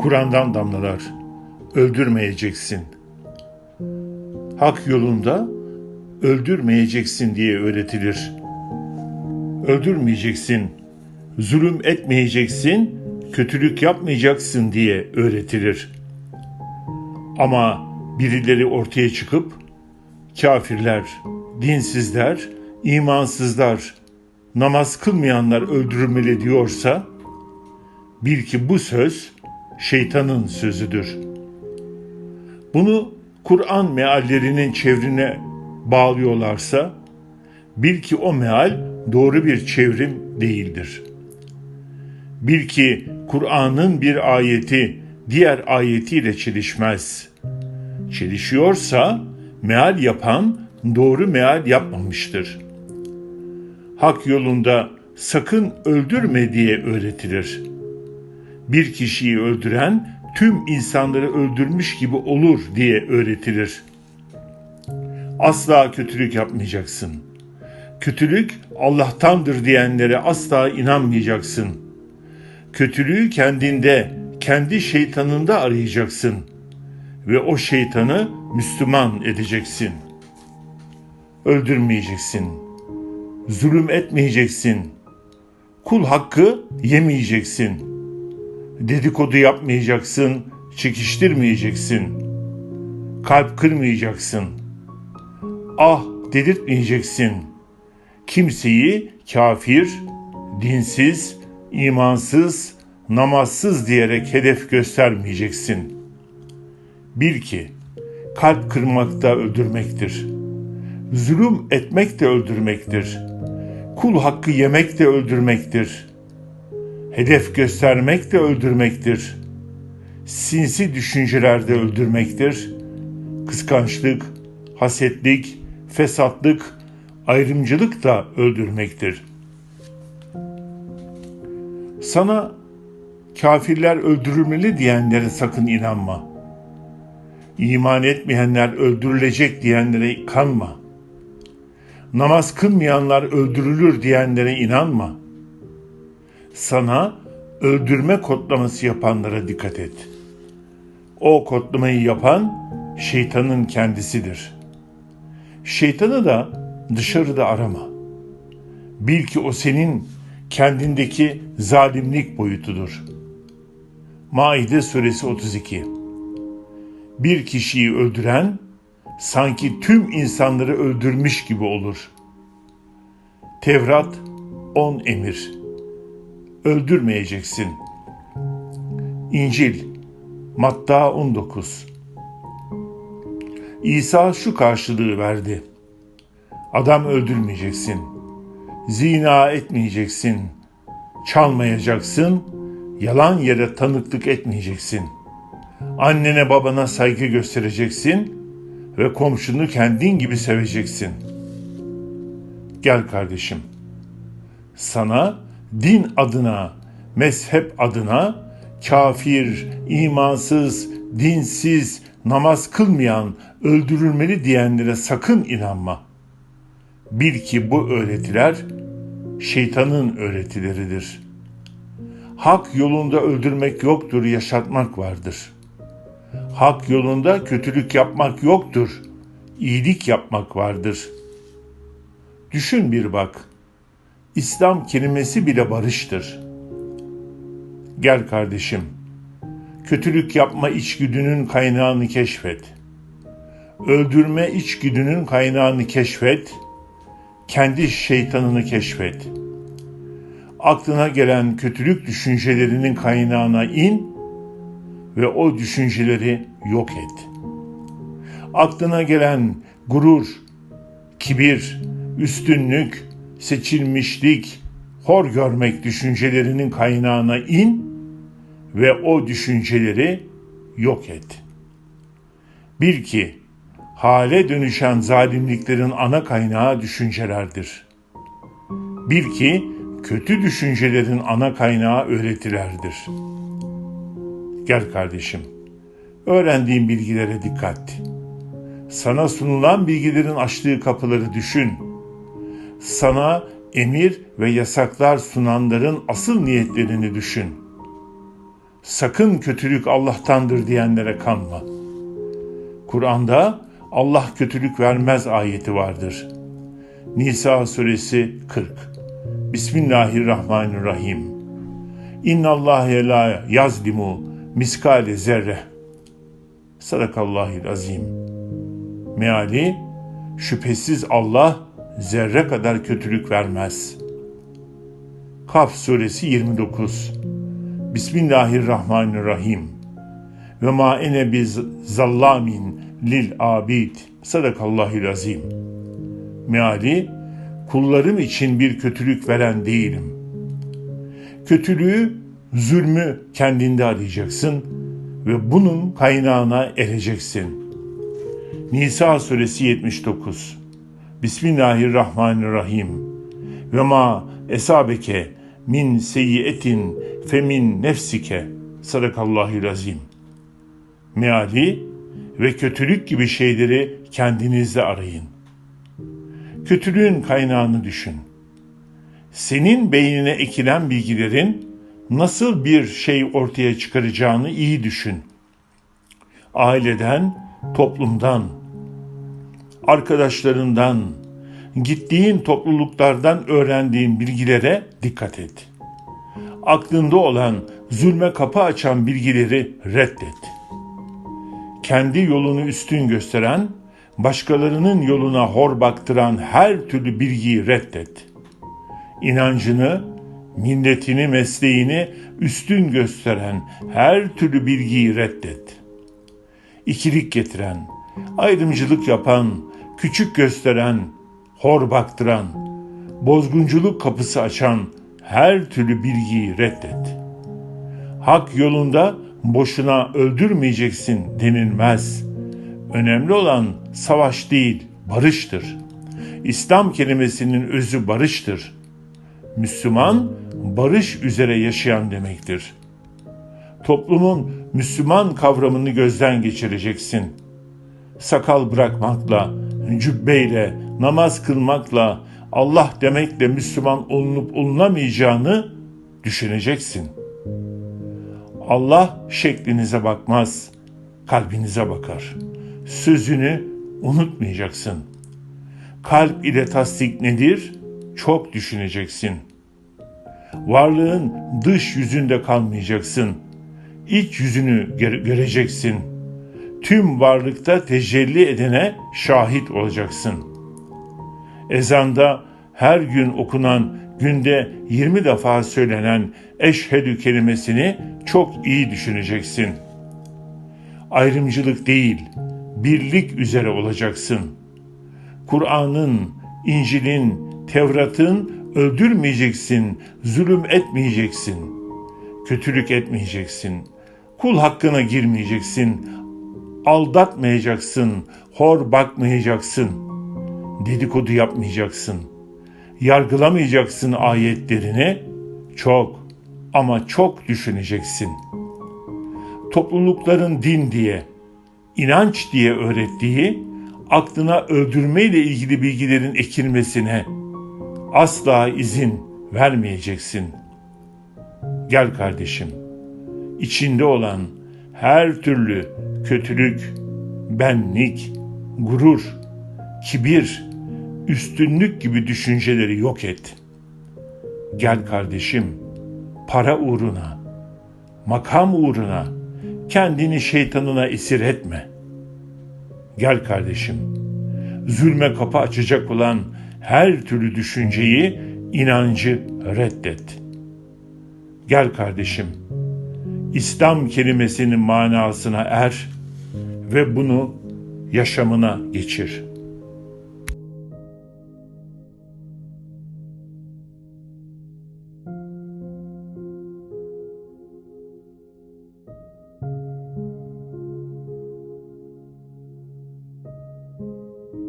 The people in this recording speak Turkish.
Kur'an'dan damlalar. Öldürmeyeceksin. Hak yolunda öldürmeyeceksin diye öğretilir. Öldürmeyeceksin. Zulüm etmeyeceksin, kötülük yapmayacaksın diye öğretilir. Ama birileri ortaya çıkıp kafirler, dinsizler, imansızlar, namaz kılmayanlar öldürülmeli diyorsa bil ki bu söz şeytanın sözüdür. Bunu Kur'an meallerinin çevrine bağlıyorlarsa bil ki o meal doğru bir çevrim değildir. Bil ki Kur'an'ın bir ayeti diğer ayetiyle çelişmez. Çelişiyorsa meal yapan doğru meal yapmamıştır. Hak yolunda sakın öldürme diye öğretilir. Bir kişiyi öldüren tüm insanları öldürmüş gibi olur diye öğretilir. Asla kötülük yapmayacaksın. Kötülük Allah'tandır diyenlere asla inanmayacaksın. Kötülüğü kendinde, kendi şeytanında arayacaksın ve o şeytanı Müslüman edeceksin. Öldürmeyeceksin. Zulüm etmeyeceksin. Kul hakkı yemeyeceksin. Dedikodu yapmayacaksın, çekiştirmeyeceksin. Kalp kırmayacaksın. Ah dedirtmeyeceksin. Kimseyi kafir, dinsiz, imansız, namazsız diyerek hedef göstermeyeceksin. Bil ki kalp kırmak da öldürmektir. Zulüm etmek de öldürmektir. Kul hakkı yemek de öldürmektir. Hedef göstermek de öldürmektir. Sinsi düşünceler de öldürmektir. Kıskançlık, hasetlik, fesatlık, ayrımcılık da öldürmektir. Sana kafirler öldürülmeli diyenlere sakın inanma. İman etmeyenler öldürülecek diyenlere kanma. Namaz kılmayanlar öldürülür diyenlere inanma. Sana öldürme kodlaması yapanlara dikkat et. O kodlamayı yapan şeytanın kendisidir. Şeytanı da dışarıda arama. Bil ki o senin kendindeki zalimlik boyutudur. Maide suresi 32 Bir kişiyi öldüren sanki tüm insanları öldürmüş gibi olur. Tevrat 10 emir Öldürmeyeceksin. İncil Matta 19 İsa şu karşılığı verdi. Adam öldürmeyeceksin. Zina etmeyeceksin. Çalmayacaksın. Yalan yere tanıklık etmeyeceksin. Annene babana saygı göstereceksin ve komşunu kendin gibi seveceksin. Gel kardeşim. Sana din adına, mezhep adına kafir, imansız, dinsiz, namaz kılmayan, öldürülmeli diyenlere sakın inanma. Bil ki bu öğretiler şeytanın öğretileridir. Hak yolunda öldürmek yoktur, yaşatmak vardır. Hak yolunda kötülük yapmak yoktur, iyilik yapmak vardır. Düşün bir bak. İslam kelimesi bile barıştır. Gel kardeşim. Kötülük yapma içgüdünün kaynağını keşfet. Öldürme içgüdünün kaynağını keşfet. Kendi şeytanını keşfet. Aklına gelen kötülük düşüncelerinin kaynağına in ve o düşünceleri yok et. Aklına gelen gurur, kibir, üstünlük, seçilmişlik, hor görmek düşüncelerinin kaynağına in ve o düşünceleri yok et. Bil ki hale dönüşen zalimliklerin ana kaynağı düşüncelerdir. Bil ki kötü düşüncelerin ana kaynağı öğretilerdir. Gel kardeşim, öğrendiğin bilgilere dikkat. Sana sunulan bilgilerin açtığı kapıları düşün. Sana emir ve yasaklar sunanların asıl niyetlerini düşün. sakın kötülük Allah'tandır diyenlere kanma. Kur'an'da Allah kötülük vermez ayeti vardır. Nisa suresi 40 Bismillahirrahmanirrahim İnna Allahe la yazlimu miskale zerre Sadakallahil azim Meali Şüphesiz Allah zerre kadar kötülük vermez. Kaf suresi 29 Bismillahirrahmanirrahim Ve ma ene biz zallamin lil abid Sadakallahil azim Meali Kullarım için bir kötülük veren değilim. Kötülüğü, zulmü kendinde arayacaksın ve bunun kaynağına ereceksin. Nisa suresi 79 Bismillahirrahmanirrahim Ve ma esabeke min seyyiyetin femin nefsike Sadakallahül azim Meali ve kötülük gibi şeyleri kendinizde arayın. Kötülüğün kaynağını düşün. Senin beynine ekilen bilgilerin nasıl bir şey ortaya çıkaracağını iyi düşün. Aileden, toplumdan, arkadaşlarından, gittiğin topluluklardan öğrendiğin bilgilere dikkat et. Aklında olan zulme kapı açan bilgileri reddet. Kendi yolunu üstün gösteren, başkalarının yoluna hor baktıran her türlü bilgiyi reddet. İnancını, milletini, mesleğini üstün gösteren her türlü bilgiyi reddet. İkilik getiren, ayrımcılık yapan, küçük gösteren, hor baktıran, bozgunculuk kapısı açan her türlü bilgiyi reddet. Hak yolunda boşuna öldürmeyeceksin denilmez. Önemli olan savaş değil, barıştır. İslam kelimesinin özü barıştır. Müslüman, barış üzere yaşayan demektir. Toplumun Müslüman kavramını gözden geçireceksin. Sakal bırakmakla, cübbeyle, namaz kılmakla, Allah demekle Müslüman olunup olunamayacağını düşüneceksin. Allah şeklinize bakmaz, kalbinize bakar. Sözünü unutmayacaksın. Kalp ile tasdik nedir? Çok düşüneceksin. Varlığın dış yüzünde kalmayacaksın. İç yüzünü göreceksin. Tüm varlıkta tecelli edene şahit olacaksın. Ezanda her gün okunan, günde 20 defa söylenen eşhedü kelimesini çok iyi düşüneceksin. Ayrımcılık değil, birlik üzere olacaksın. Kur'an'ın, İncil'in, Tevrat'ın öldürmeyeceksin, zulüm etmeyeceksin, kötülük etmeyeceksin, kul hakkına girmeyeceksin, aldatmayacaksın, hor bakmayacaksın, dedikodu yapmayacaksın, yargılamayacaksın ayetlerini, çok ama çok düşüneceksin. Toplulukların din diye, inanç diye öğrettiği, aklına öldürmeyle ilgili bilgilerin ekilmesine asla izin vermeyeceksin. Gel kardeşim, içinde olan her türlü kötülük, benlik, gurur, kibir, üstünlük gibi düşünceleri yok et. Gel kardeşim, para uğruna, makam uğruna kendini şeytanına esir etme. Gel kardeşim, zulme kapı açacak olan her türlü düşünceyi, inancı reddet. Gel kardeşim, İslam kelimesinin manasına er ve bunu yaşamına geçir.''